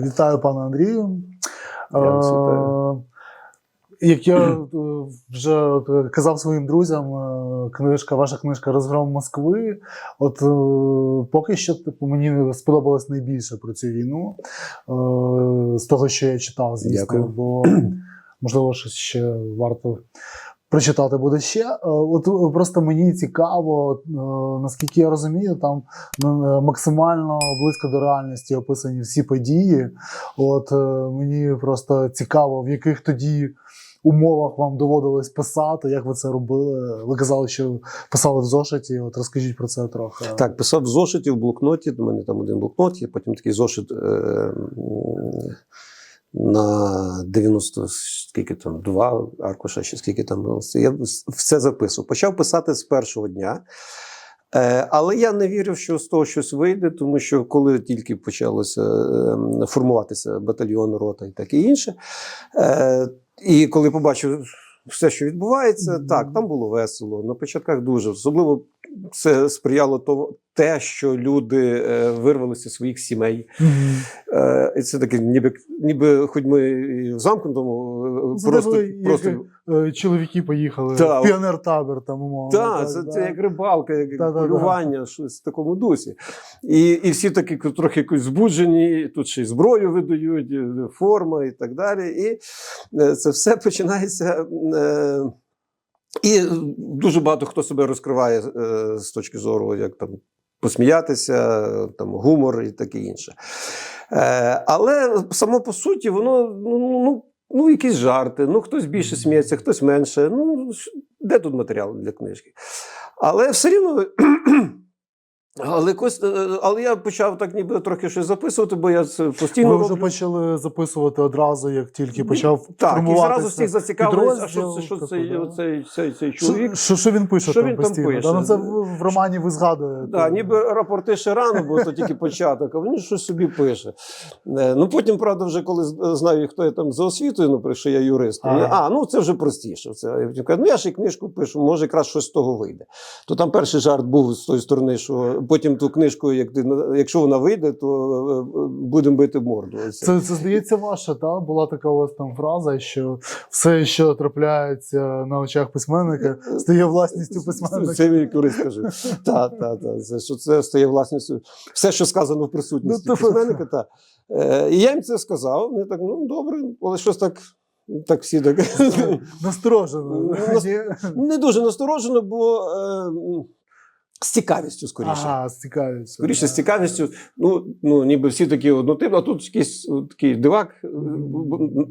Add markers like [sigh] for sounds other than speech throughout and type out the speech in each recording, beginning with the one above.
Вітаю, пане Андрію. Я вас вітаю. Е, Як я е, вже е, казав своїм друзям, книжка, ваша книжка Розгром Москви. От поки що типу, мені сподобалось найбільше про цю війну з того, що я читав, звісно, Дякую. бо можливо щось ще варто. Прочитати буде ще. Е, От е, просто мені цікаво, е, наскільки я розумію, там максимально близько до реальності описані всі події. От мені просто цікаво, в яких тоді умовах вам доводилось писати, як ви це робили. Ви казали, що писали в зошиті. От розкажіть про це трохи. Так, писав в зошиті в блокноті. У мене там один блокнот, є потім такий зошит е, на 90, скільки там, два аркуша, чи скільки там. було. Я все записував. Почав писати з першого дня. Е, Але я не вірив, що з того щось вийде, тому що коли тільки почалося е, формуватися батальйон, рота і таке інше. е, І коли побачив все, що відбувається, так, там було весело. На початках дуже. Особливо це сприяло то, те, що люди е, вирвалися з своїх сімей. Мгм. Е, І це таке, ніби, ніби хоч ми і в замкнутому, е, Це просто, як- просто Е, Чоловіки поїхали Та, в піонер-табір, там умовно. Так, це, це як рибалка, як Да-да-да. щось в такому дусі. І, і всі такі трохи якось збуджені, тут ще й зброю видають, і форма і так далі. І е, це все починається. Е, і дуже багато хто себе розкриває е, з точки зору, як там посміятися, там гумор і таке інше. Е, але само по суті, воно ну, ну, ну, якісь жарти. Ну, хтось більше сміється, хтось менше. Ну, де тут матеріал для книжки? Але все рівно. Але, якось, е, але я почав так ніби трохи щось записувати, бо я це постійно Ви вже роблю. почали записувати одразу, як тільки почав Так, і зразу всіх зацікавилися, що це, що цей, да. оцей, цей, цей чоловік. що, що він пише Що там він там пише? Да, ну це в, романі ви згадуєте. Да, ніби рапорти ще рано, бо то тільки початок, а він щось собі пише. Е, Ну потім, правда, вже коли знаю, хто я там за освітою, наприклад, що я юрист, я, а ну це вже простіше. Це, я кажу, ну я ж і книжку пишу, може якраз щось з того вийде. То там перший жарт був з тої сторони, що потім ту книжку, як ти, якщо вона вийде, то е, е, будемо бити морду. Це, це здається ваша, та? Була така у вас там фраза, що все, що трапляється на очах письменника, стає власністю письменника. Це як юрист каже. Так, так, так. Це, що це стає власністю. Все, що сказано в присутності Ну, письменника, так. Е, і я їм це сказав. Вони так, ну добре, але щось так, так всі так. Насторожено. Не дуже насторожено, бо е, з цікавістю скоріше. Ага, з цікавістю. Скоріше з цікавістю, ну, ну ніби всі такі однотипні, а тут якийсь такий дивак. е,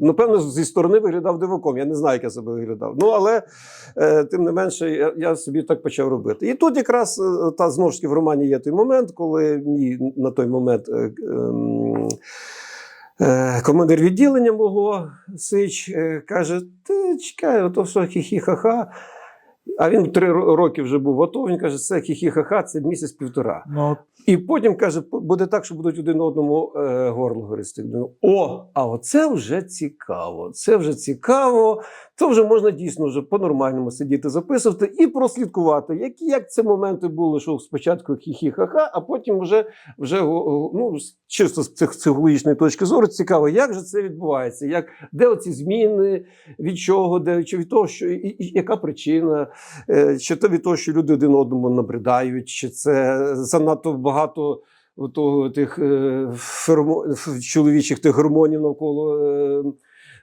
Напевно, зі сторони виглядав диваком. Я не знаю, як я себе виглядав. Ну, але е, тим не менше, я, я собі так почав робити. І тут якраз е, та знову ж таки в романі є той момент, коли мій на той момент. е, ем, е, Командир відділення мого Сич е, каже: Ти чекай, ото все хі-хі-ха-ха. А він три ро- роки вже був в АТО. Він каже, це хі-хі-ха-ха, це місяць-півтора. Ну, І потім каже, «П- буде так, що будуть один одному е, горло. Думаю, О, а оце вже цікаво. Це вже цікаво. Це вже можна дійсно вже по-нормальному сидіти, записувати і прослідкувати, які як це моменти були, що спочатку хі-хі-ха-ха, а потім вже, вже ну, чисто з псих- психологічної точки зору цікаво, як же це відбувається, як, де оці зміни, від чого, де, від того, що і, і, яка причина, чи то від того, що люди один одному набридають, чи це занадто багато того, тих е, фермо, чоловічих тих гормонів навколо. е,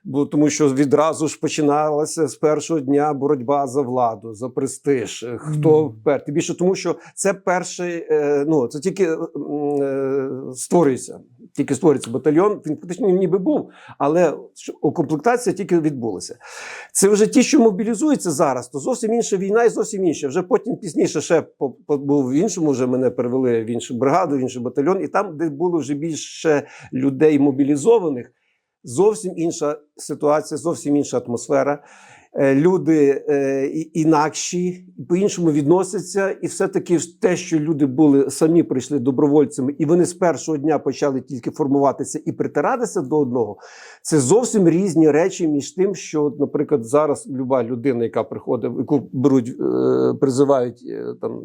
Бо тому що відразу ж починалася з першого дня боротьба за владу, за престиж. е, Хто. Тим більше тому, що це перший, е, ну це тільки е, е, створюється, тільки створюється батальйон. Він фактично ніби був, але укомплектація тільки відбулася. Це вже ті, що мобілізуються зараз, то зовсім інша війна і зовсім інша. Вже потім пізніше ще був в іншому, вже мене перевели в іншу бригаду, в інший батальйон, і там, де було вже більше людей мобілізованих, зовсім інша ситуація, зовсім інша атмосфера. Е, Люди е, інакші, по-іншому відносяться, і все-таки те, що люди були самі прийшли добровольцями, і вони з першого дня почали тільки формуватися і притиратися до одного. Це зовсім різні речі між тим, що, наприклад, зараз люба людина, яка приходить, яку беруть, е, призивають там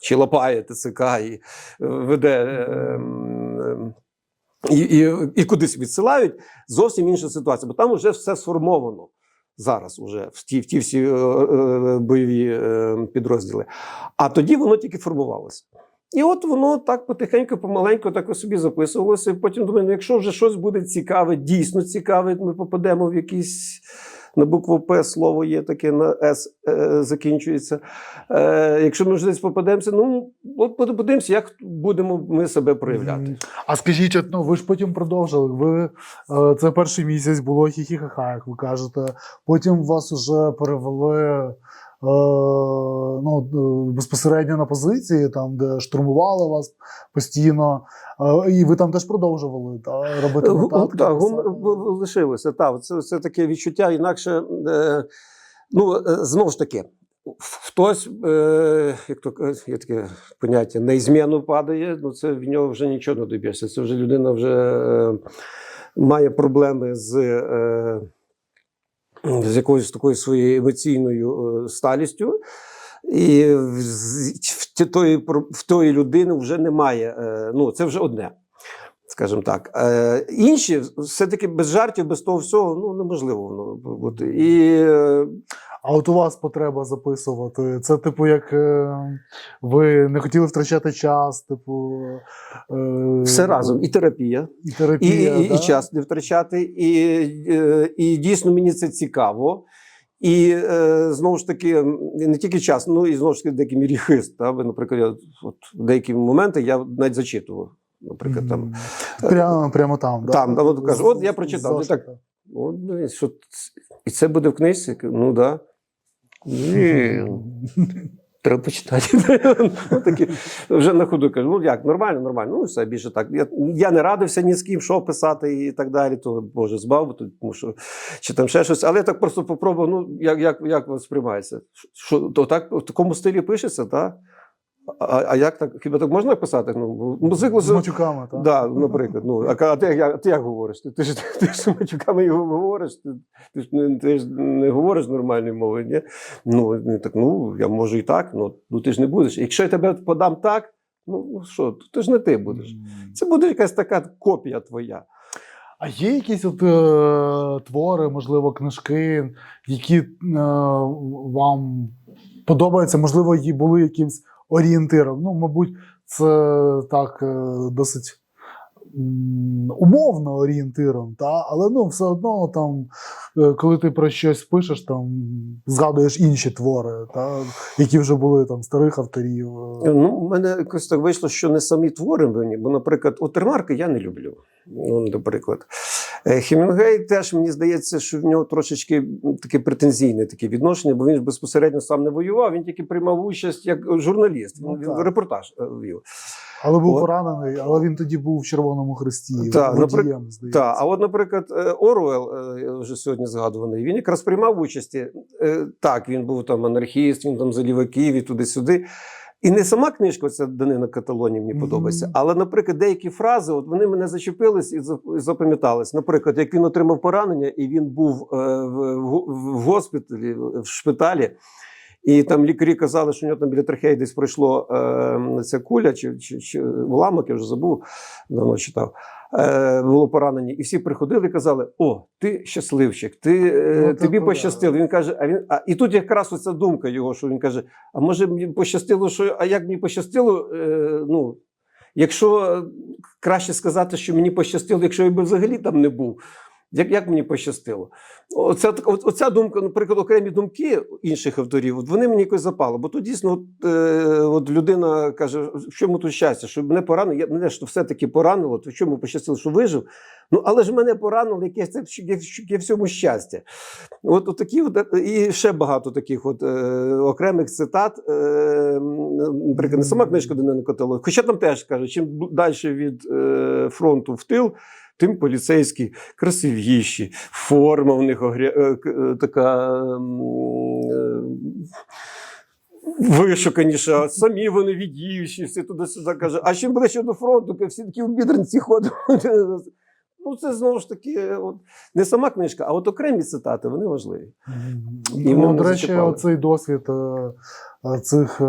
чи лапає ТЦК і веде. е, і, і, і кудись відсилають, зовсім інша ситуація, бо там вже все сформовано. Зараз уже в ті, в ті всі е, е, бойові е, підрозділи. А тоді воно тільки формувалося. І от воно так потихеньку, помаленьку так собі записувалося. І потім думаю, ну якщо вже щось буде цікаве, дійсно цікаве, ми попадемо в якийсь. На букву П слово є таке, на С е, закінчується. Е, якщо ми вже десь попадемося, ну от подивимося, як будемо ми себе проявляти. А скажіть, ну ви ж потім продовжили. Ви е, це перший місяць було хі-хі-ха-ха, як ви кажете. Потім вас уже перевели ну, е, безпосередньо на позиції, там, де штурмували вас постійно. Е, і ви там теж продовжували та, робити нотатки. Так, лишилося. Так, це, це таке відчуття, інакше. Е, ну, е, знову ж таки, хтось, е, як то є таке поняття, на ізміну падає, ну це в нього вже нічого не доб'єшся. Це вже людина вже е, має проблеми з. Е, з якоюсь такою своєю емоційною е, сталістю, і в, тої, в тої людини вже немає. е, Ну, це вже одне, скажімо так. Е, інші, все-таки без жартів, без того всього, ну неможливо воно бути. І А от у вас потреба записувати. Це, типу, як е, ви не хотіли втрачати час, типу. Е, все разом, і терапія, І терапія. і, і, да? і час не втрачати, і, е, і дійсно мені це цікаво. І е, знову ж таки, не тільки час, ну і знову ж таки деякі мірі хист. Та? Наприклад, от, деякі моменти я навіть зачитував. Наприклад, там, Прямо, прямо там. Да? Там, там от кажу, от я прочитав, так-. От, ну, що, і це буде в книжці? Ну так. Да. [laughs] Треба почитати. [laughs] ну, такі, вже на ходу кажу, ну як, нормально, нормально. Ну, все більше так. Я, я не радився ні з ким, що писати і так далі. То Боже, збав, тому що чи там ще щось. Але я так просто попробував, ну, як, як, як воно сприймається? Що, то так, в такому стилі пишеться, так? А, а як так? Хіба так можна писати? Ну, музику З матюками, так? Да, наприклад. Ну, а, а ти, як- ти як говориш? Ти, ти ж ти ж матюками його говориш, ти, ти, ж не, ти ж не говориш нормальною мовою. Ні? Ну, ну, так, ну, я можу і так, ну, ну ти ж не будеш. Якщо я тебе подам так, ну ну що, то ти ж не ти будеш. Це буде якась така копія твоя. А є якісь от, е, твори, можливо, книжки, які е, вам подобаються, можливо, які були якимсь орієнтиром. Ну, мабуть, це так е, досить умовно орієнтиром, та? але ну, все одно, там, е, коли ти про щось пишеш, там, згадуєш інші твори, та? які вже були там, старих авторів. е. Ну, у мене якось так вийшло, що не самі твори мені, бо, наприклад, от ремарки я не люблю. Ну, наприклад, Хемінгей теж мені здається, що в нього трошечки таке претензійне таке відношення, бо він ж безпосередньо сам не воював, він тільки приймав участь як журналіст. Ну, він так. репортаж е, вів. Але був От. поранений, але він тоді був в Червоному Хресті. Так, водієм, здається. Так, а от, наприклад, е, Оруел, е, вже сьогодні згадуваний, він якраз приймав участі. Е, Так, він був там анархіст, він там за ліваків і туди-сюди. І не сама книжка, ця Данина Каталоні мені Мгм. подобається, але, наприклад, деякі фрази, от вони мене зачепились і запам'ятались. Наприклад, як він отримав поранення, і він був е, в, в, в госпіталі, в шпиталі, і там лікарі казали, що у нього там біля трахеї десь пройшло е, ця куля чи, чи, чи уламок, я вже забув, давно читав. Е, було поранені, і всі приходили і казали: О, ти щасливчик, ти, е, Ну, тобі пощастило. Він каже, а він а і тут якраз оця думка його, що він каже: А може мені пощастило, що а як мені пощастило? Е, ну, якщо е, краще сказати, що мені пощастило, якщо я би взагалі там не був. Як, як мені пощастило? Оця, оця думка, наприклад, окремі думки інших авторів, от вони мені якось запали. Бо тут дійсно от, е, от людина каже, в чому тут щастя, що мене поранило, я, мене ж все-таки поранило, то в чому пощастило, що вижив. Ну, але ж мене поранило, яке це яке, яке в цьому щастя. От, от такі, от, і ще багато таких от, е, окремих цитат. Е, наприклад, не сама книжка Данина Котело, хоча там теж каже, чим далі від е, фронту в тил, тим поліцейські красивіші, форма в них е, е, така. м, е, Вишуканіша, самі вони відіючі, всі туди-сюди каже. А чим ближче до фронту, всі такі в бідранці ходили. Ну це знову ж таки, от, не сама книжка, а от окремі цитати, вони важливі. І Ну, до речі, цей досвід е, е, цих е,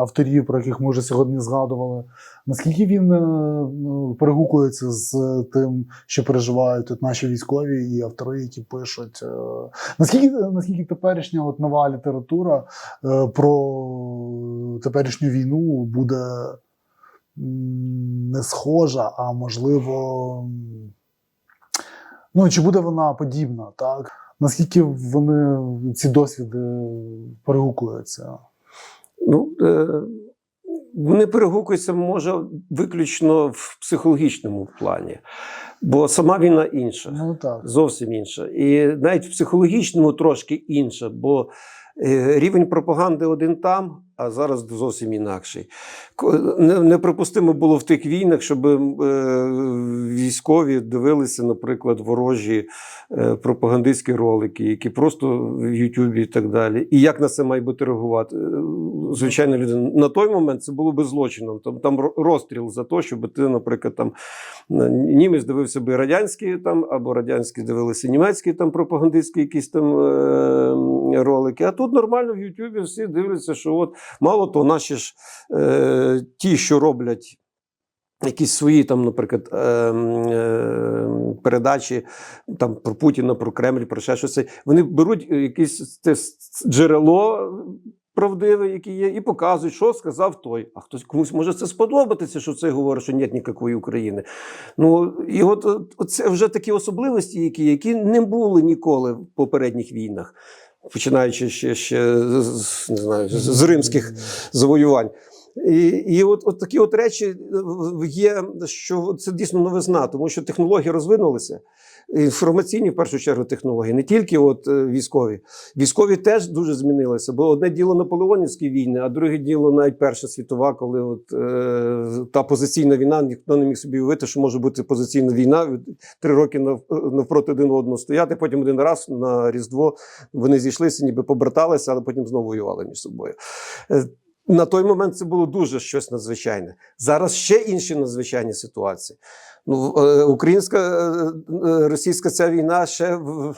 авторів, про яких ми вже сьогодні згадували, наскільки він ну, перегукується з тим, що переживають тут наші військові і автори, які пишуть. Наскільки, наскільки теперішня от нова література про теперішню війну буде не схожа, а можливо. Ну, чи буде вона подібна, так? Наскільки вони ці досвіди перегукуються? Ну, е, вони перегукуються, може, виключно в психологічному плані, бо сама війна інша. Ну так. Зовсім інша. І навіть в психологічному трошки інша, бо е, рівень пропаганди один там, а зараз зовсім інакший. Неприпустимо було в тих війнах, щоб е, військові дивилися, наприклад, ворожі е, пропагандистські ролики, які просто в Ютубі і так далі. І як на це має бути реагувати? Е, Звичайна людина. На той момент це було би злочином. Там, там розстріл за те, щоб ти, наприклад, там німець дивився би радянські там, або радянські дивилися німецькі там пропагандистські якісь там ролики. А тут нормально в Ютубі всі дивляться, що от мало того, наші ж е, ті, що роблять. Якісь свої там, наприклад, е, е, передачі там про Путіна, про Кремль, про ще щось. Вони беруть якесь це джерело правдиве, яке є, і показують, що сказав той. А хтось комусь може це сподобатися, що цей говорить, що нет ніякої України. Ну і от це вже такі особливості, які, які не були ніколи в попередніх війнах, починаючи ще, ще не знаю, з, з римських завоювань. І, і от, от такі от речі е, є, що це дійсно новизна, тому що технології розвинулися. Інформаційні, в першу чергу, технології, не тільки от е, військові. Військові теж дуже змінилися, бо одне діло наполеонівські війни, а друге діло навіть Перша світова, коли от, е, та позиційна війна, ніхто не міг собі уявити, що може бути позиційна війна, три роки нав, навпроти один одного стояти, потім один раз на Різдво вони зійшлися, ніби побраталися, але потім знову воювали між собою. Е, на той момент це було дуже щось надзвичайне. Зараз ще інші надзвичайні ситуації. Ну, е, українська е, е, російська ця війна ще в-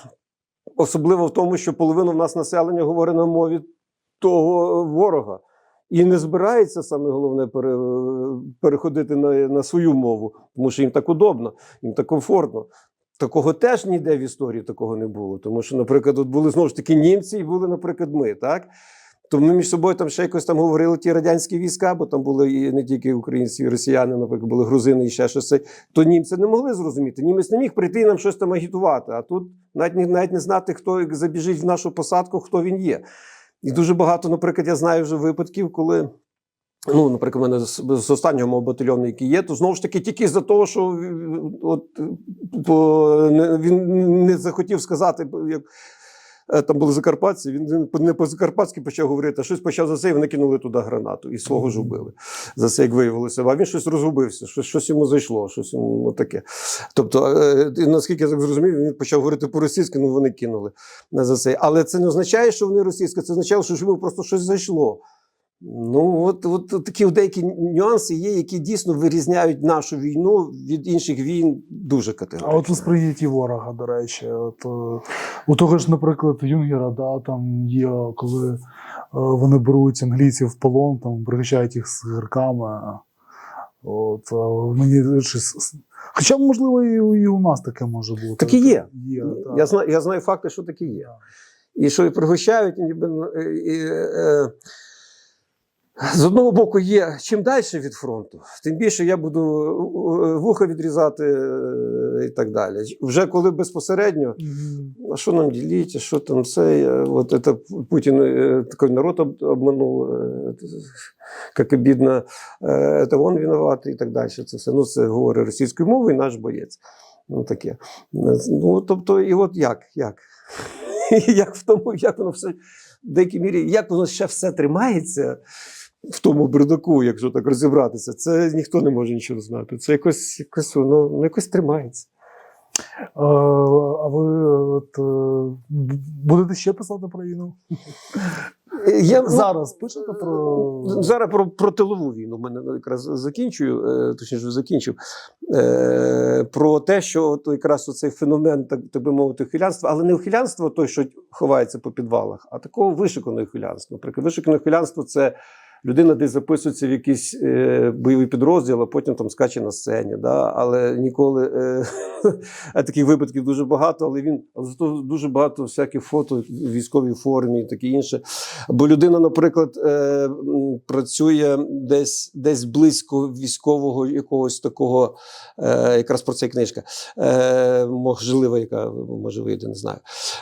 особливо в тому, що половина в нас населення говорить на мові того ворога. І не збирається саме головне пере, переходити на, на свою мову, тому що їм так удобно, їм так комфортно. Такого теж ніде в історії такого не було. Тому що, наприклад, от були знову ж таки німці, і були, наприклад, ми, так? То ми між собою там ще якось там говорили ті радянські війська, бо там були і не тільки українці, і росіяни, наприклад, були грузини і ще щось. То німці не могли зрозуміти. Німець не міг прийти і нам щось там агітувати. А тут навіть навіть не знати, хто забіжить в нашу посадку, хто він є. І дуже багато, наприклад, я знаю вже випадків, коли. Ну, наприклад, мене з, останнього мого батальйону, який є, то знову ж таки тільки з-за того, що е, от, е, по, не, він не захотів сказати, як там були закарпатці, він, не по-закарпатськи почав говорити, а щось почав за це, і вони кинули туди гранату і свого ж убили. За це, як виявилося. А він щось розгубився, щось, щось йому зайшло, щось йому таке. Тобто, е, наскільки я так зрозумів, він почав говорити по-російськи, ну вони кинули на за це. Але це не означає, що вони російські, це означає, що йому просто щось зайшло. Ну, от, от такі деякі нюанси є, які дійсно вирізняють нашу війну від інших війн дуже А от у сприйнятті ворога, до речі, от, е, у того ж, наприклад, Юнгера, да, там є, коли е, вони беруть англійців в полон, там пригощають їх з гірками. От, е, мені щось. Хоча, можливо, і, у- і у нас таке може бути. Так і є. є так. Я знаю, я знаю факти, що такі є. І що і пригощають, ніби. І, е, з одного боку, є чим далі від фронту, тим більше я буду е, вуха відрізати е, і так далі. Вже коли безпосередньо, а що нам діліть, що там це? е, От це Путін е, такий народ об- обманув, е, як обідно, е, це він винуватий і так далі. Це все. Ну, це говорить російською мовою, наш боєць. Ну, таке. Ну, тобто, і от як? Як? [laughs] як в тому, як воно все в деякій мірі, як воно ще все тримається в тому бридаку, якщо так розібратися, це ніхто не може нічого знати. Це якось, якось воно ну, якось тримається. Е, А ви от, е, будете ще писати про війну? Я, ну, Зараз пишете про Зараз про, про тилову війну. В мене якраз закінчую, е, точніше закінчив. Е, про те, що от якраз оцей феномен, так, так би мовити, хилянства, але не хилянство той, що ховається по підвалах, а такого вишиканого хилянства. Наприклад, вишикане хилянство це. Людина десь записується в якийсь е, бойовий підрозділ, а потім там скаче на сцені. Да? Але ніколи е, а [laughs] таких випадків дуже багато, але він зато дуже багато всяких фото в військовій формі і таке інше. Бо людина, наприклад, е, працює десь, десь близько військового якогось такого, е, якраз про це книжка, е, можлива, яка може вийде, не знаю,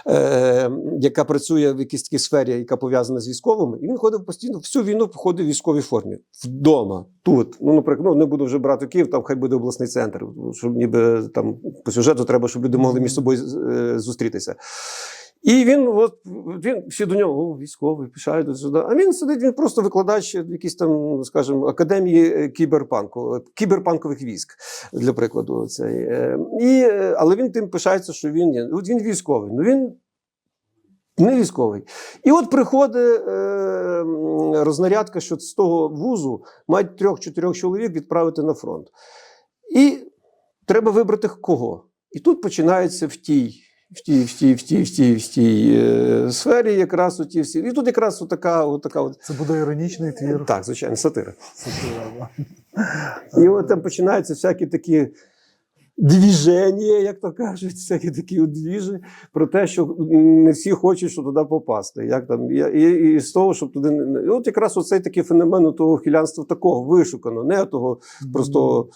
е, яка працює в якійсь такій сфері, яка пов'язана з військовими, і він ходив постійно всю війну ходив в військовій формі вдома, тут. Ну, наприклад, ну, не буду вже брати Київ, там хай буде обласний центр, щоб ніби там по сюжету треба, щоб люди могли між собою е, зустрітися. І він, от він всі до нього, о, військовий, до сюди. А він сидить, він просто викладач в якійсь там, скажімо, академії е, кіберпанку, е, кіберпанкових військ, для прикладу. Цей. І, але він тим пишається, що він. От він військовий. Ну він не військовий. І от приходить е, рознарядка, що з того вузу мають трьох-чотирьох чоловік відправити на фронт. І треба вибрати кого. І тут починається в тій. В тій, в тій, в тій, в тій, в тій е, сфері якраз у ті всі. І тут якраз отака, отака от, це буде іронічний твір. так, звичайно, сатира. Сатира, І от там починаються всякі такі двіження, як то кажуть, всякі такі двіжі, про те, що не всі хочуть, щоб туди попасти. Як там, і, і, і з того, щоб туди не-. І от якраз оцей такий феномен того хілянства такого вишукано, не того простого.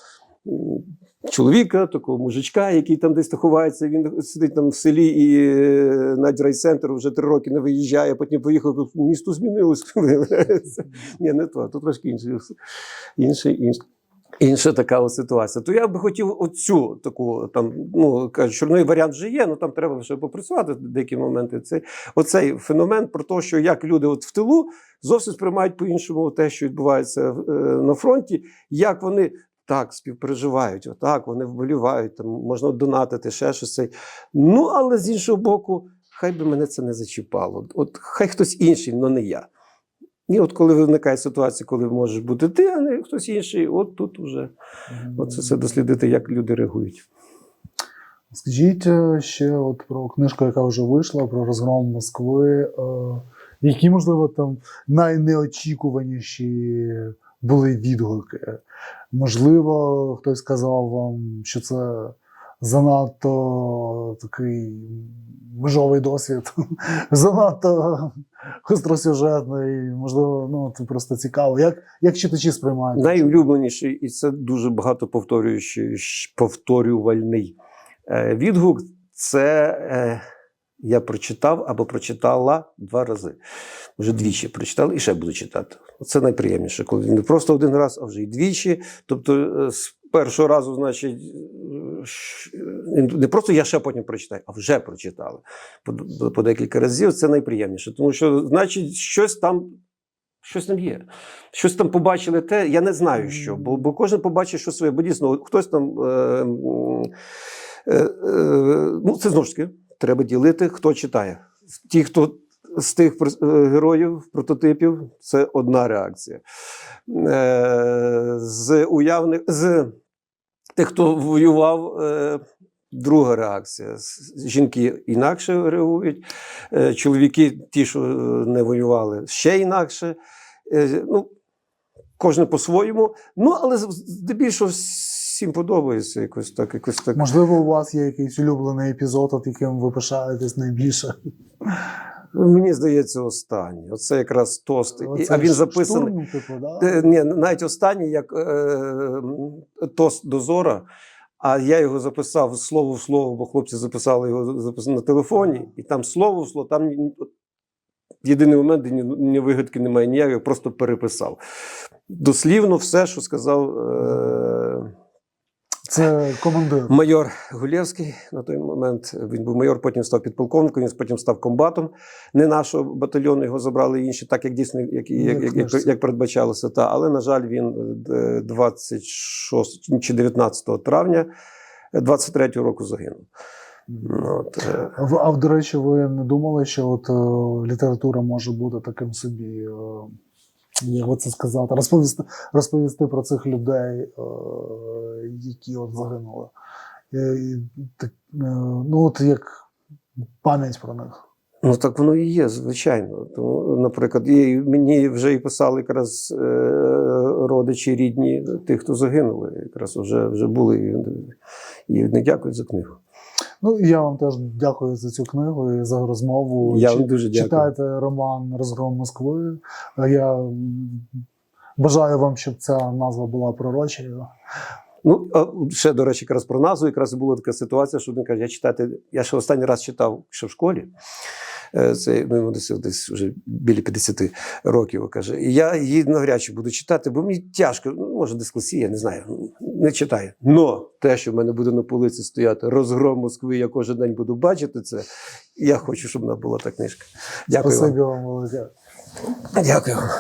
Чоловіка, такого мужичка, який там десь ховається, він сидить там в селі і е, навіть райцентр вже три роки не виїжджає, потім поїхав, місто змінилось. [laughs] Ні, не то, тут трошки інше, інше, інше. Інша така ситуація. То я би хотів оцю таку там, ну кажуть, чорний варіант вже є, ну там треба ще попрацювати деякі моменти. Цей, оцей феномен про те, що як люди от в тилу зовсім сприймають по-іншому те, що відбувається е, на фронті, як вони. Так, співпереживають, отак, вони вболівають, там можна донатити, ще щось. Ну, але з іншого боку, хай би мене це не зачіпало. От хай хтось інший, але не я. І от коли виникає ситуація, коли можеш бути ти, а не хтось інший, от тут вже це все дослідити, як люди реагують. Скажіть е, ще от про книжку, яка вже вийшла, про розгром Москви. Е, які, можливо, там найнеочікуваніші були відгуки? Можливо, хтось сказав вам, що це занадто такий межовий досвід, [laughs] занадто гостросюжетний, можливо, ну це просто цікаво. Як, як читачі сприймають? Найулюбленіший, і це дуже багато повторюючий, повторювальний е, відгук. Це е, я прочитав або прочитала два рази. Вже двічі прочитав і ще буду читати. Це найприємніше, коли не просто один раз, а вже й двічі. Тобто, е, першого разу, значить, е, е, не просто я ще потім прочитаю, а вже прочитали по, по декілька разів. Це найприємніше, тому що, значить, щось там. Щось там є. Щось там побачили те, я не знаю що, бо, бо кожен побачить що своє, бо дійсно хтось там. Е, е, е, ну, це знову ж таки, треба ділити, хто читає. Ті, хто з тих героїв, прототипів, це одна реакція. Е, з уявних, з тих, хто воював, е, друга реакція. Жінки інакше реагують, е, чоловіки, ті, що е, не воювали, ще інакше. Ну, кожен по-своєму. Ну, але здебільшого всім подобається якось так. Якось так. Можливо, у вас є якийсь улюблений епізод, от яким ви пишаєтесь найбільше. Мені здається, останній. Оце якраз тост. І- Оце а він записаний. штурм, типу, да? Е, Ні, навіть останній, як е, тост до Зора, а я його записав слово в слово, бо хлопці записали його запис- на телефоні, і там слово в слово, там єдиний момент, де ні, ні вигадки немає ніякої, просто переписав. Дослівно все, що сказав. Е, Це командир. Майор Гулєвський на той момент він був майор, потім став підполковником, він потім став комбатом. Не нашого батальйону його забрали інші, так як дійсно як, як, як, як, книжці. як передбачалося. Та. Але, на жаль, він е, 26 чи 19 травня 23-го року загинув. Ну, от, е, А, до речі, ви не думали, що от е, література може бути таким собі, е, як би це сказати, розповісти, розповісти про цих людей, е, які от загинули. Е, і так, е, ну, от як пам'ять про них. Ну так воно і є, звичайно. Тому, наприклад, і мені вже і писали якраз е, родичі рідні тих, хто загинули. Якраз вже, вже були і, і не дякують за книгу. Ну, я вам теж дякую за цю книгу і за розмову. Я вам дуже дякую. Читайте роман Розгром Москви. А Я бажаю вам, щоб ця назва була пророчою. Ну, ще, до речі, якраз про назву, якраз була така ситуація, що він каже, я читати, я ще останній раз читав ще в школі. Е, Це ну, десь, десь вже біля 50 років. Каже, і я її навряд чи буду читати, бо мені тяжко, ну, може, дискусія, не знаю, не читаю. Но те, що в мене буде на полиці стояти розгром Москви, я кожен день буду бачити це. Я хочу, щоб вона була та книжка. Дякую. Спасибі Вам. вам велике. Дякую.